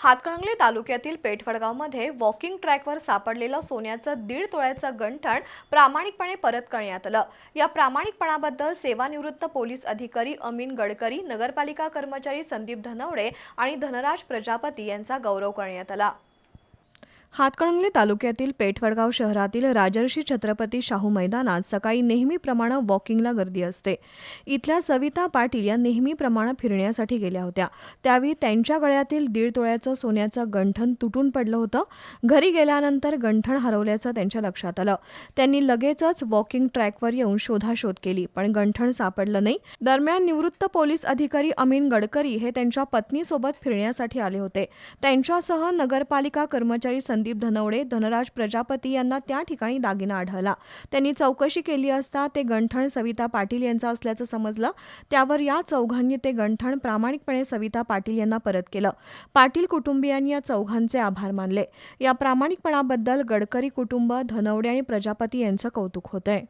हातकणंगले तालुक्यातील पेठवडगावमध्ये वॉकिंग ट्रॅकवर सापडलेलं सोन्याचं दीड तोळ्याचं गंठण प्रामाणिकपणे परत करण्यात आलं. या प्रामाणिकपणाबद्दल सेवानिवृत्त पोलीस अधिकारी अमीन गडकरी नगरपालिका कर्मचारी संदीप धनवडे आणि धनराज प्रजापती यांचा गौरव करण्यात आला. हातकणंगले तालुक्यातील पेठवडगाव शहरातील राजर्षी छत्रपती शाहू मैदानात सकाळी नेहमीप्रमाणे वॉकिंगला गर्दी असते. इथल्या सविता पाटील या नेहमीप्रमाणे फिरण्यासाठी गेल्या होत्या. त्यावेळी त्यांच्या गळ्यातील दीड तोळ्याचं सोन्याचं गंठण तुटून पडलं होतं. घरी गेल्यानंतर गंठण हरवल्याचं त्यांच्या लक्षात आलं. त्यांनी लगेचच वॉकिंग ट्रॅकवर येऊन शोधाशोध केली पण गंठण सापडलं नाही. दरम्यान निवृत्त पोलीस अधिकारी अमीन गडकरी हे त्यांच्या पत्नीसोबत फिरण्यासाठी आले होते. त्यांच्यासह नगरपालिका कर्मचारी संदीप धनवडे धनराज प्रजापती यांना त्या ठिकाणी दागिना आढळला. त्यांनी चौकशी केली असता ते गंठण सविता पाटील यांचं असल्याचं समजलं. त्यावर या चौघांनी ते गंठण प्रामाणिकपणे सविता पाटील यांना परत केलं. पाटील कुटुंबियांनी या चौघांचे आभार मानले. या प्रामाणिकपणाबद्दल गडकरी कुटुंब धनवडे आणि प्रजापती यांचं कौतुक होतंय.